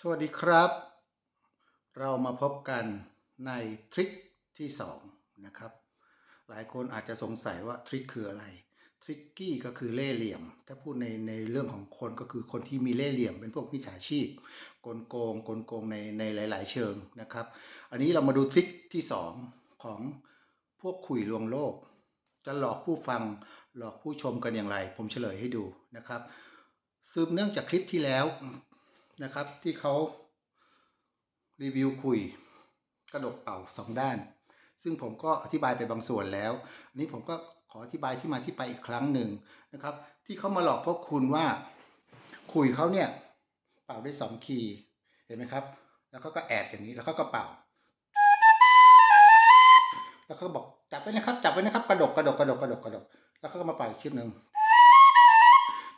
สวัสดีครับ เรามาพบกันในทริคที่2นะครับ หลายคนอาจจะสงสัยว่าทริคคืออะไร ทริกกี้ก็คือเล่เหลี่ยม ถ้าพูดในในเรื่องของคนก็คือคนที่มีเล่เหลี่ยม เป็นพวกมิจฉาชีพกลโกงกลโกงในในหลาย ๆ เชิงนะครับ อันนี้เรามาดูทริคที่ 2 ของพวกคุยลวงโลก จะหลอกผู้ฟังหลอกผู้ชมกันอย่างไร ผมเฉลยให้ดูนะครับสืบเนื่องจากคลิปที่แล้ว นะครับที่เขารีวิวคุยกระดกเป่าสองด้าน ซึ่งผมก็อธิบายไปบางส่วนแล้ว อันนี้ผมก็ขออธิบายที่มาที่ไปอีกครั้งหนึ่งนะครับ ที่เขามาหลอกพวกคุณว่าคุยเขาเนี่ยเป่าได้สองคีย์เห็นไหมครับ แล้วเขาก็แอบอย่างนี้แล้วเขาก็เป่า แล้วเขาบอกจับไว้นะครับ จับไว้นะครับกระดกกระดกกระดกกระดกกระดกแล้วเขาก็มาเป่าอีกคลิปหนึ่ง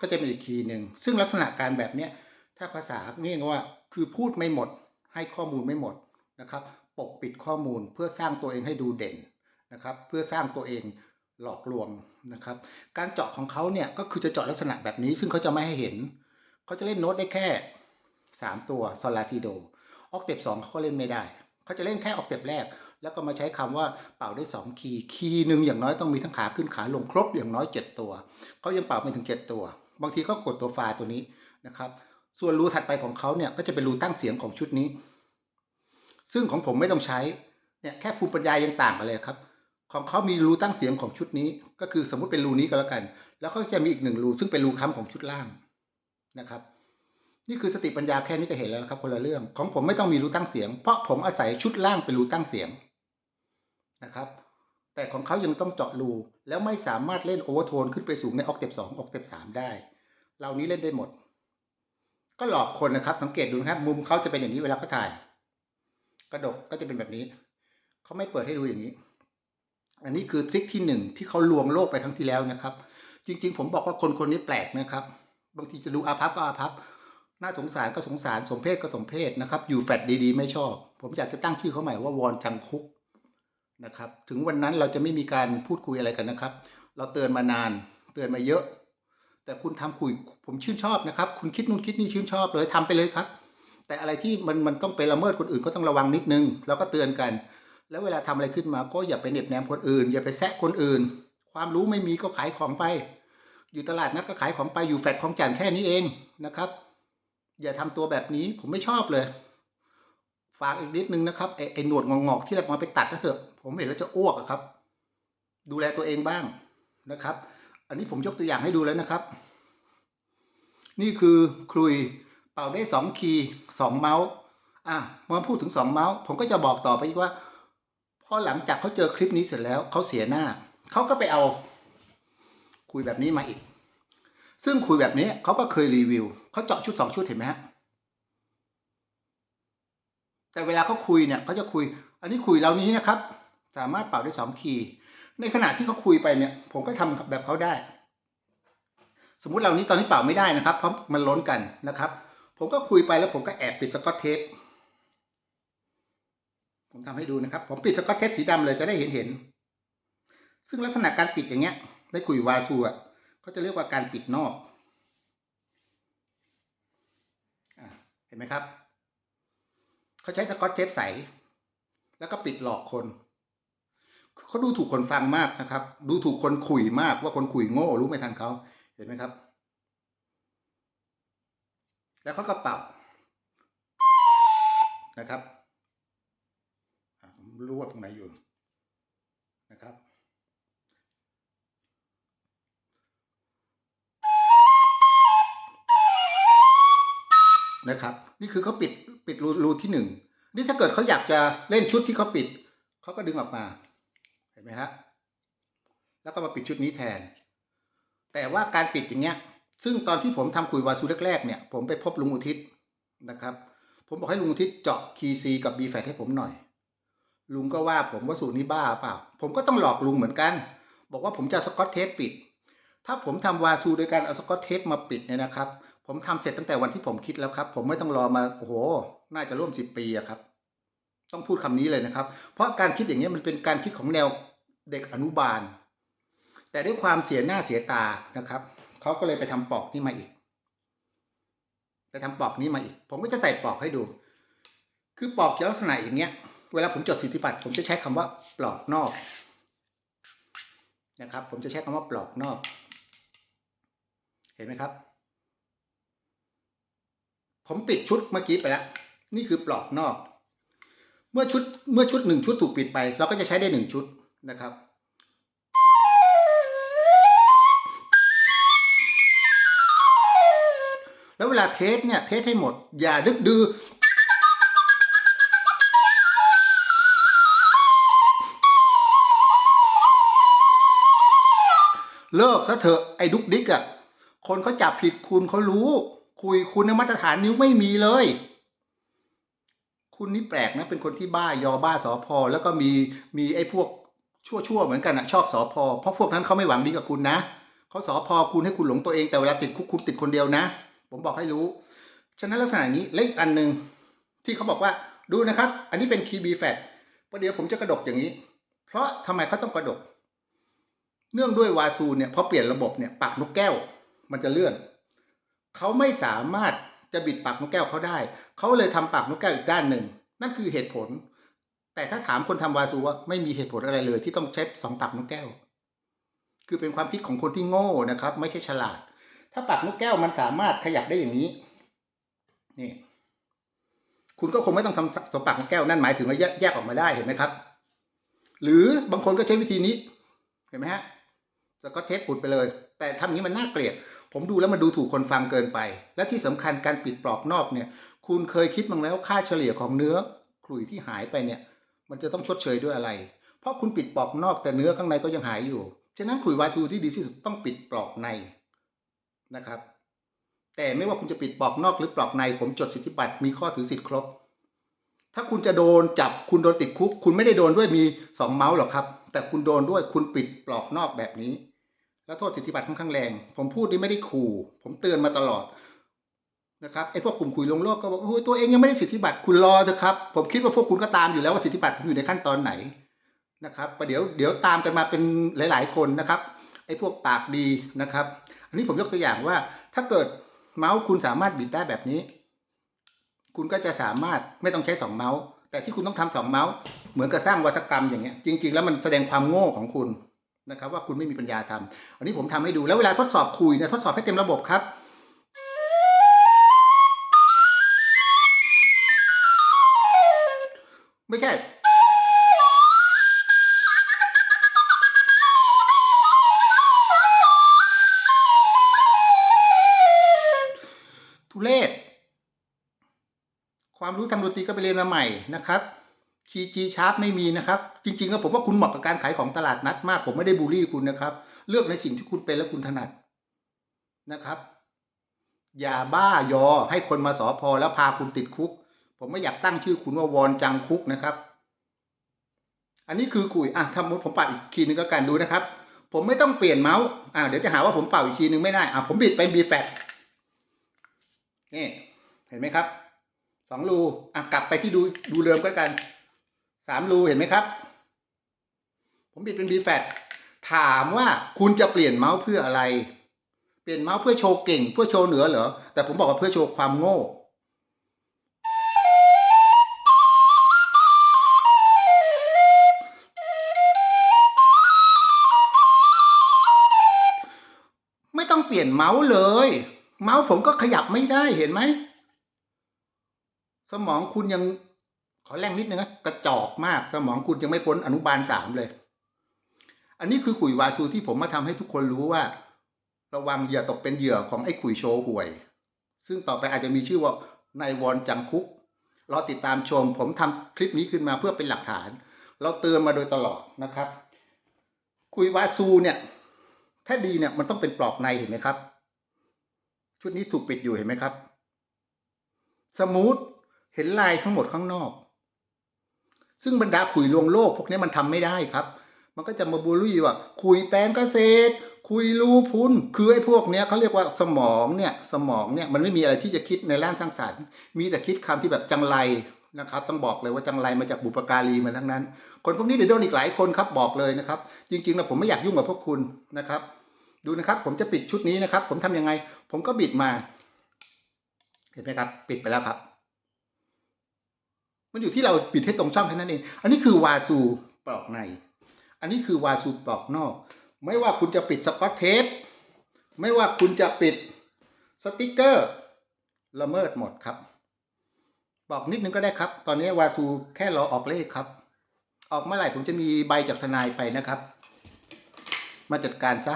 ก็จะเป็นอีกคีย์หนึ่งซึ่งลักษณะการแบบเนี้ย ถ้าภาษาเรียกว่าคือพูดไม่หมดให้ข้อมูลไม่หมดนะครับ ปกปิดข้อมูลเพื่อสร้างตัวเองให้ดูเด่นนะครับ เพื่อสร้างตัวเองหลอกลวงนะครับ การเจาะของเขาเนี่ยก็คือจะเจาะลักษณะแบบนี้ ซึ่งเขาจะไม่ให้เห็น เขาจะเล่นโน้ตได้แค่ 3 ตัวซอลาติโดออกเต็ปสองเขาก็เล่นไม่ได้ เขาจะเล่นแค่ออกเต็ปแรก แล้วก็มาใช้คำว่าเป่าได้ 2 คีย์คีย์หนึ่งอย่างน้อยต้องมีทั้งขาขึ้นขาลงครบอย่างน้อย 7 ตัว เขายังเป่าไม่ถึง 7 ตัว บางทีก็กดตัวฟาตัวนี้นะครับ ส่วนรูถัดไปของเขาเนี่ยก็จะเป็นรูตั้งเสียงของชุดนี้ ซึ่งของผมไม่ต้องใช้เนี่ยแค่ภูมิปัญญายังต่างกันเลยครับ ของเขามีรูตั้งเสียงของชุดนี้ ก็คือสมมติเป็นรูนี้ก็แล้วกัน แล้วก็จะมีอีกหนึ่งรูซึ่งเป็นรูค้ำของชุดล่างนะครับ นี่คือสติปัญญาแค่นี้ก็เห็นแล้วครับคนละเรื่อง ของผมไม่ต้องมีรูตั้งเสียง เพราะผมอาศัยชุดล่างเป็นรูตั้งเสียงนะครับแต่ของเขายังต้องเจาะรูแล้วไม่สามารถเล่นโอเวอร์โทนขึ้นไปสูงในออกเทปสองออกเทปสามได้ เหล่านี้เล่นได้หมด ก็หลอกคนนะครับ สังเกตดูนะครับ มุมเขาจะเป็นอย่างนี้เวลาเขาถ่าย กระดกก็จะเป็นแบบนี้ เขาไม่เปิดให้ดูอย่างนี้ อันนี้คือทริคที่หนึ่งที่เขาลวงโลกไปครั้งที่แล้วนะครับ จริง ๆ ผมบอกว่าคนคนนี้แปลกนะครับ บางทีจะดูอาภัพก็อาภัพน่าสงสารก็สงสารสมเพศก็สมเพศนะครับ อยู่แฟดดีๆ ไม่ชอบ ผมอยากจะตั้งชื่อเขาใหม่ว่าวอนจังคุกนะครับ ถึงวันนั้นเราจะไม่มีการพูดคุยอะไรกันนะครับ เราเตือนมานาน เตือนมาเยอะ แต่คุณทำคุยผมชื่นชอบนะครับ คุณคิดนู่นคิดนี่ชื่นชอบเลยทำไปเลยครับ แต่อะไรที่มันมันต้องไปละเมิดคนอื่นก็ต้องระวังนิดนึง แล้วก็เตือนกัน แล้วเวลาทำอะไรขึ้นมาก็อย่าไปเหน็บแนมคนอื่น อย่าไปแซะคนอื่น ความรู้ไม่มีก็ขายของไป อยู่ตลาดนัดก็ขายของไปอยู่แฟดของจันแค่นี้เองนะครับ อย่าทำตัวแบบนี้ผมไม่ชอบเลย ฝากอีกนิดนึงนะครับไอ้ไอ้หนวดงอกๆที่เรามาไปตัดก็เถอะ ผมเห็นแล้วจะอ้วกอะครับ ดูแลตัวเองบ้างนะครับ อันนี้ผมยกตัวอย่างให้ดูแล้วนะครับ นี่คือคลุยเป่าได้สองคีย์สองเมาส์อะเมาพูดถึงสองเมาส์ผมก็จะบอกต่อไปอีกว่าพอหลังจากเขาเจอคลิปนี้เสร็จแล้วเขาเสียหน้า เขาก็ไปเอาคุยแบบนี้มาอีก ซึ่งคุยแบบนี้เขาก็เคยรีวิวเขาเจาะชุดสองชุดเห็นไหมฮะแต่เวลาเขาคุยเนี่ยเขาจะคุย อันนี้คุยเหล่านี้นะครับ สามารถเป่าได้สองคีย์ ในขณะที่เขาคุยไปเนี่ย ผมก็ทำแบบเขาได้ สมมุติเหล่านี้ตอนนี้เป่าไม่ได้นะครับ เพราะมันล้นกันนะครับ ผมก็คุยไปแล้วผมก็แอบปิดสกอตเทปผมทำให้ดูนะครับ ผมปิดสกอตเทปสีดำเลยจะได้เห็นเห็น ซึ่งลักษณะการปิดอย่างเงี้ยในคุยวาซูอะเขาจะเรียกว่าการปิดนอกอเห็นไหมครับ เขาใช้สกอตเทปใส แล้วก็ปิดหลอกคน เขาดูถูกคนฟังมากนะครับ ดูถูกคนคุยมากว่าคนคุยโง่รู้ไม่ทันเขาเห็นไหมครับ แล้วเขาก็เป่านะครับรู้ว่าตรงไหนอยู่นะครับนะครับ นี่คือเขาปิดปิดรูรูที่หนึ่งนี่ถ้าเกิดเขาอยากจะเล่นชุดที่เขาปิด เขาก็ดึงออกมา เห็นไหมฮะแล้วก็มาปิดชุดนี้แทน แต่ว่าการปิดอย่างเงี้ย ซึ่งตอนที่ผมทำคุยวาซูแรกๆเนี่ย ผมไปพบลุงอุทิศนะครับ ผมบอกให้ลุงอุทิศเจาะคีซีกับ B แฟให้ผมหน่อย ลุงก็ว่าผมว่าสูตรนี้บ้าเปล่า ผมก็ต้องหลอกลุงเหมือนกัน บอกว่าผมจะสกอตเทปปิด ถ้าผมทำวาซูโดยการเอาสกอตเทปมาปิดเนี่ยนะครับ ผมทำเสร็จตั้งแต่วันที่ผมคิดแล้วครับ ผมไม่ต้องรอมาโอ้โห น่าจะร่วมสิบปีอะครับ ต้องพูดคำนี้เลยนะครับ เพราะการคิดอย่างนี้มันเป็นการคิดของแนวเด็กอนุบาล แต่ด้วยความเสียหน้าเสียตานะครับเขาก็เลยไปทำปอกนี่มาอีกไปจะทำปอกนี้มาอีก ผมก็จะใส่ปอกให้ดู คือปอกลักษณะอย่างเงี้ย เวลาผมจดสิทธิบัตรผมจะใช้คำว่าปลอกนอกนะครับ ผมจะใช้คำว่าปลอกนอก เห็นไหมครับ ผมปิดชุดเมื่อกี้ไปแล้ว นี่คือปลอกนอก มื่อชุดเมื่อชุดหนึ่งชุดถูกปิดไป เราก็จะใช้ได้หนึ่งชุดนะครับ แล้วเวลาเทสเนี่ยเทสให้หมด อย่าดึกดือเลิกซะเถอะไอ้ดุกดิกอะ่ะ คนเขาจับผิดคุณเขารู้ คุยคุณในมาตรฐานนิ้วไม่มีเลย คุณนี่แปลกนะเป็นคนที่บ้ายอบ้าสอพอ แล้วก็มีมีไอ้พวกชั่วๆเหมือนกันอะชอบสอพอ เพราะพวกนั้นเขาไม่หวังดีกับคุณนะเขาสอพอคุณให้คุณหลงตัวเองแต่เวลาติดคุกคุณติดคนเดียวนะ ผมบอกให้รู้ ฉะนั้นลักษณะนี้และอีกอันหนึ่งที่เขาบอกว่าดูนะครับ อันนี้เป็นคีบีแฟตประเดี๋ยวผมจะกระดกอย่างนี้ เพราะทำไมเขาต้องกระดก เนื่องด้วยวาซูเนี่ยพอเปลี่ยนระบบเนี่ยปากนกแก้ว มันจะเลื่อนเขาไม่สามารถ จะบิดปากนกแก้วเขาได้ เขาเลยทำปากนกแก้วอีกด้านหนึ่ง นั่นคือเหตุผล แต่ถ้าถามคนทำวาซูว่าไม่มีเหตุผลอะไรเลย ที่ต้องใช้สองปากนกแก้ว คือเป็นความคิดของคนที่โง่นะครับ ไม่ใช่ฉลาด ถ้าปากนกแก้วมันสามารถขยับได้อย่างนี้นี่คุณก็คงไม่ต้องทำสองปากนกแก้วนั่นหมายถึงว่าแยกแยกออกมาได้เห็นไหมครับ หรือบางคนก็ใช้วิธีนี้ เห็นไหมฮะสก็เทปอุดไปเลย แต่ทำอย่างนี้มันน่าเกลียด ผมดูแล้วมันดูถูกคนฟังเกินไป และที่สำคัญการปิดปลอกนอกเนี่ย คุณเคยคิดบ้งแล้วค่าเฉลี่ยของเนื้อขลุ่ยที่หายไปเนี่ย มันจะต้องชดเชยด้วยอะไร เพราะคุณปิดปลอกนอกแต่เนื้อข้างในก็ยังหายอยู่ ฉะนั้นขลุ่ยวาซูที่ดีที่สุดต้องปิดปลอกในนะครับ แต่ไม่ว่าคุณจะปิดปลอกนอกหรือปลอกใน ผมจดสิทธิบัตรมีข้อถือสิทธิ์ครบ ถ้าคุณจะโดนจับคุณโดนติดคุก คุณไม่ได้โดนด้วยมีสองเมาส์หรอกครับ แต่คุณโดนด้วยคุณปิดปลอกนอกแบบนี้ แล้วโทษสิทธิบัตรค่อนข้างแรง ผมพูดนี่ไม่ได้ขู่ ผมเตือนมาตลอดนะครับไอ้พวกกลุ่มคุยลงโลกก็บอกโอ้ยตัวเองยังไม่ได้สิทธิบัตรคุณรอเถอะครับ ผมคิดว่าพวกคุณก็ตามอยู่แล้วว่าสิทธิบัตรผมอยู่ในขั้นตอนไหนนะครับประเดี๋ยวเดี๋ยวตามกันมาเป็นหลาย ๆ คนนะครับไอ้พวกปากดีนะครับ อันนี้ผมยกตัวอย่างว่าถ้าเกิดเมาส์คุณสามารถบิดได้แบบนี้ คุณก็จะสามารถไม่ต้องใช้สองเมาส์แต่ที่คุณต้องทำสองเมาส์เหมือนกับสร้างวัฒกรรมอย่างเงี้ยจริง ๆ แล้วมันแสดงความโง่ของคุณ นะครับว่าคุณไม่มีปัญญาทำอันนี้ผมทำให้ดูแล้วเวลาทดสอบคุยเนี่ยทดสอบให้เต็มระบบครับไม่ใช่ ทุเลศความรู้ทางดนตรีก็ไปเรียนมาใหม่นะครับ คีย์จีชาร์ปไม่มีนะครับ จริงๆก็ผมว่าคุณเหมาะกับการขายของตลาดนัดมาก ผมไม่ได้บูลลี่คุณนะครับ เลือกในสิ่งที่คุณเป็นและคุณถนัดนะครับ อย่าบ้ายอให้คนมาสอพอแล้วพาคุณติดคุก ผมไม่อยากตั้งชื่อคุณว่าวอนจังคุกนะครับ อันนี้คือคุยอะทำผมปัดอีกคีย์หนึงก็การดูนะครับ ผมไม่ต้องเปลี่ยนเมาส์อ่าเดี๋ยวจะหาว่าผมเป่าอีกคีย์หนึงไม่ได้อะผมบิดไปบีแฟตนี่เห็นไหมครับสองรูอะกลับไปที่ดูดูเดิมก็กัน สามรูเห็นไหมครับ ผมบิดเป็นบีแฟตถามว่าคุณจะเปลี่ยนเมาส์เพื่ออะไร เปลี่ยนเมาส์เพื่อโชว์เก่ง เพื่อโชว์เหนือเหรอ แต่ผมบอกว่าเพื่อโชว์ความโง่ไม่ต้องเปลี่ยนเมาส์เลย เมาส์ผมก็ขยับไม่ได้เห็นไหม สมองคุณยัง ขอแรงนิดนึงนะกระจอกมากสมองคุณยังไม่พ้นอนุบาลสามเลย อันนี้คือขุยวาซูที่ผมมาทำให้ทุกคนรู้ว่า ระวังอย่าตกเป็นเหยื่อของไอ้ขุยโชว์หวย ซึ่งต่อไปอาจจะมีชื่อว่านายวอนจังคุกรอติดตามชม ผมทำคลิปนี้ขึ้นมาเพื่อเป็นหลักฐาน เราเตือนมาโดยตลอดนะครับคุยวาซูเนี่ยถ้าดีเนี่ยมันต้องเป็นปลอกในเห็นไหมครับ ชุดนี้ถูกปิดอยู่เห็นไหมครับ สมูทเห็นลายทั้งหมดข้างนอก ซึ่งบรรดาขุยลวงโลกพวกนี้มันทำไม่ได้ครับ มันก็จะมาบูลลี่ว่าคุยแปลงเกษตร คุยรูพุนคือไอ้พวกเนี้ยเขาเรียกว่าสมองเนี่ยสมองเนี่ยมันไม่มีอะไรที่จะคิดในร่างสร้างสรรค์ มีแต่คิดคำที่แบบจังไรนะครับต้องบอกเลยว่าจังไรมาจากบุปการีมาทั้งนั้น คนพวกนี้เดี๋ยวโดนอีกหลายคนครับบอกเลยนะครับ จริงๆแล้วผมไม่อยากยุ่งกับพวกคุณนะครับ ดูนะครับผมจะปิดชุดนี้นะครับ ผมทำยังไง ผมก็บิดมา เห็นไหมครับ ปิดไปแล้วครับ มันอยู่ที่เราปิดให้ตรงช่องแค่นั้นเอง อันนี้คือวาซูปลอกใน อันนี้คือวาซูปลอกนอก ไม่ว่าคุณจะปิดสกอตเทป ไม่ว่าคุณจะปิดสติกเกอร์ละเมิดหมดครับ บอกนิดนึงก็ได้ครับ ตอนนี้วาซูแค่รอออกเลขครับ ออกเมื่อไหร่ผมจะมีใบจากทนายไปนะครับ มาจัดการซะ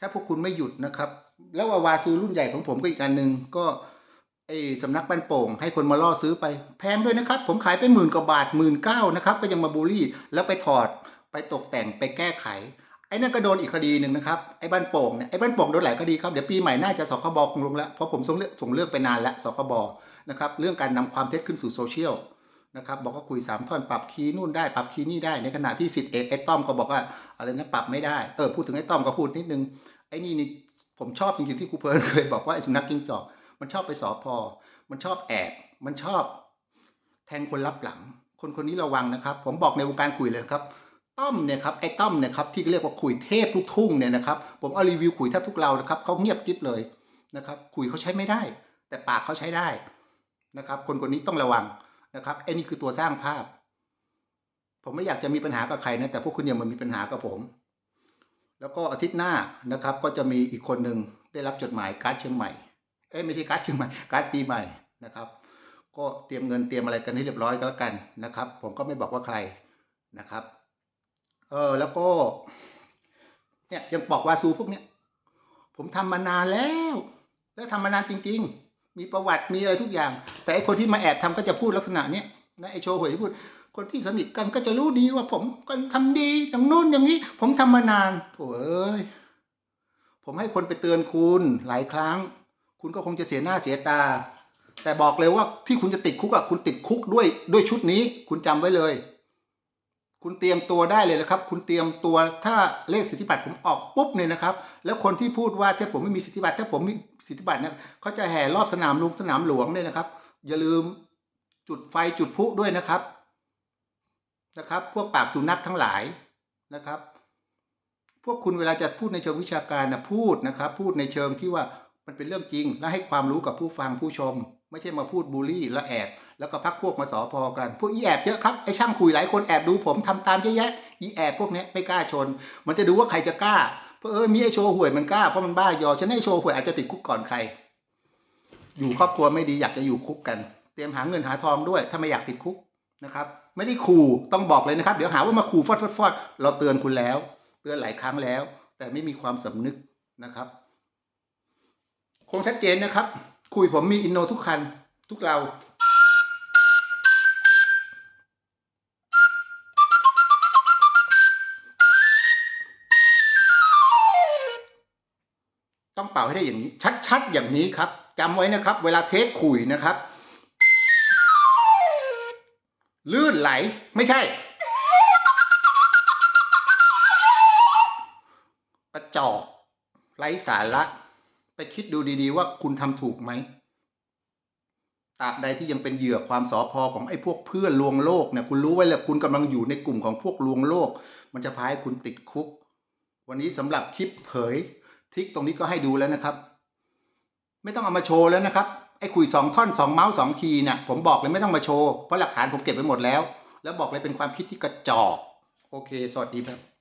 ถ้าพวกคุณไม่หยุดนะครับ แล้วว่าวาซูรุ่นใหญ่ของผมก็อีกอันหนึ่งก็ ไอ้สำนักบ้านโป่ง ให้คนมาล่อซื้อไป แพงด้วยนะครับ ผมขายไปหมื่นกว่าบาทหมื่นเก้านะครับ ก็ยังมาบูลลี่แล้วไปถอดไปตกแต่งไปแก้ไขไอ้นั่นก็โดนอีกคดีหนึ่งนะครับ ไอ้บ้านโป่งเนี่ยไอ้บ้านโป่งโดนหลายคดีครับ เดี๋ยวปีใหม่น่าจะสคบคงลงแล้ว เพราะผมส่งเรื่องส่งเรื่องไปนานแล้วสคบนะครับ เรื่องการนำความเท็จขึ้นสู่โซเชียลนะครับ บอกว่าคุยสามท่อนปรับคีย์นู่นได้ปรับคีย์นี่ได้ ในขณะที่สิทธิ์เอกไอ้ต้อมก็บอกว่าอะไรนะปรับไม่ได้ เออพูดถึงไอ้ต้อมก็พูดนิดนึง ไอ้นี่นี่ผมชอบจริงๆที่ครูเพลินเคยบอกว่าไอ้สุนัขกิ้งจอก มันชอบไปสอพอ มันชอบแอบ มันชอบแทงคนรับหลัง คนคนนี้ระวังนะครับ ผมบอกในวงการคุยเลยครับต้อมเนี่ยครับไอ้ต้อมเนี่ยครับที่เรียกว่าคุยเทพลูกทุ่งเนี่ยนะครับผมเอารีวิวคุยแทบทุกเรานะครับเขาเงียบกิ๊บเลยนะครับคุยเขาใช้ไม่ได้ แต่ปากเขาใช้ได้นะครับ คนคนนี้ต้องระวังนะครับไอ้นี่คือตัวสร้างภาพ ผมไม่อยากจะมีปัญหากับใครนะแต่พวกคุณอย่ามามีปัญหากับผม แล้วก็อาทิตย์หน้านะครับก็จะมีอีกคนหนึ่งได้รับจดหมายการ์ดเชียงใหม่ เอ้ยไม่ใช่การ์ดเชียงใหม่การ์ดปีใหม่นะครับ ก็เตรียมเงินเตรียมอะไรกันให้เรียบร้อยก็แล้วกันนะครับ ผมก็ไม่บอกว่าใครนะครับเออแล้วก็เนี่ยยังบอกวาซูพวกเนี้ยผมทำมานานแล้ว แล้วทำมานานจริง ๆ มีประวัติมีอะไรทุกอย่าง แต่ไอคนที่มาแอบทำก็จะพูดลักษณะเนี้ยนะไอโชว์หวยพูด คนที่สนิทกันก็จะรู้ดีว่าผมก็ทำดีอย่างนู้นอย่างนี้ ผมทำมานานโถ่เอ้ยผมให้คนไปเตือนคุณหลายครั้ง คุณก็คงจะเสียหน้าเสียตา แต่บอกเลยว่าที่คุณจะติดคุกอะคุณติดคุกด้วยด้วยชุดนี้ คุณจำไว้เลย คุณเตรียมตัวได้เลยนะครับ คุณเตรียมตัวถ้าเลขสิทธิบัตรผมออกปุ๊บเนี่ยนะครับ แล้วคนที่พูดว่าถ้าผมไม่มีสิทธิบัตรถ้าผมมีสิทธิบัตรเนี่ยเขาจะแห่รอบสนามลวงสนามหลวงเนี่ยนะครับ อย่าลืมจุดไฟจุดพลุด้วยนะครับนะครับ พวกปากสุนัขทั้งหลายนะครับ พวกคุณเวลาจะพูดในเชิงวิชาการนะพูดนะครับ พูดในเชิงที่ว่า มันเป็นเรื่องจริง และให้ความรู้กับผู้ฟังผู้ชม ไม่ใช่มาพูดบูลลี่และแอบแล้วก็พักพวกมาสอพอกัน พวกอีแอบเยอะครับไอช่างคุยหลายคนแอบดูผมทำตามเยอะแยะอีแอบพวกนี้ไม่กล้าชน มันจะดูว่าใครจะกล้าเพราะเออมีไอโชว์หวยมันกล้าเพราะมันบ้ายอฉันให้โชว์หวยอาจจะติดคุกก่อนใคร อยู่ครอบครัวไม่ดีอยากจะอยู่คุกกัน เตรียมหาเงินหาทองด้วย ถ้าไม่อยากติดคุกนะครับ ไม่ได้ขู่ต้องบอกเลยนะครับ เดี๋ยวหาว่ามาขู่ฟอดฟอดฟอดเราเตือนคุณแล้ว เตือนหลายครั้งแล้ว แต่ไม่มีความสำนึกนะครับ คงชัดเจนนะครับ คุยผมมีอินโนทุกคันทุกเรา ต้องเป่าให้ได้อย่างนี้ ชัดๆ อย่างนี้ครับจำไว้นะครับ เวลาเทสขุยนะครับ ลื่นไหลไม่ใช่กระจอกไร้สาระ คิดดูดีๆว่าคุณทำถูกไหมตราบใดที่ยังเป็นเหยื่อความสอพอของไอ้พวกเพื่อนลวงโลกเนี่ยคุณรู้ไว้แล้วคุณกำลังอยู่ในกลุ่มของพวกลวงโลก มันจะพาให้คุณติดคุก วันนี้สำหรับคลิปเผยทิกตรงนี้ก็ให้ดูแล้วนะครับ ไม่ต้องเอามาโชว์แล้วนะครับไอ้คุยสองท่อนสองเมาส์สองคีย์เนี่ยผมบอกเลยไม่ต้องมาโชว์เพราะหลักฐานผมเก็บไว้หมดแล้ว แล้วบอกเลยเป็นความคิดที่กระจอก โอเค สวัสดีครับ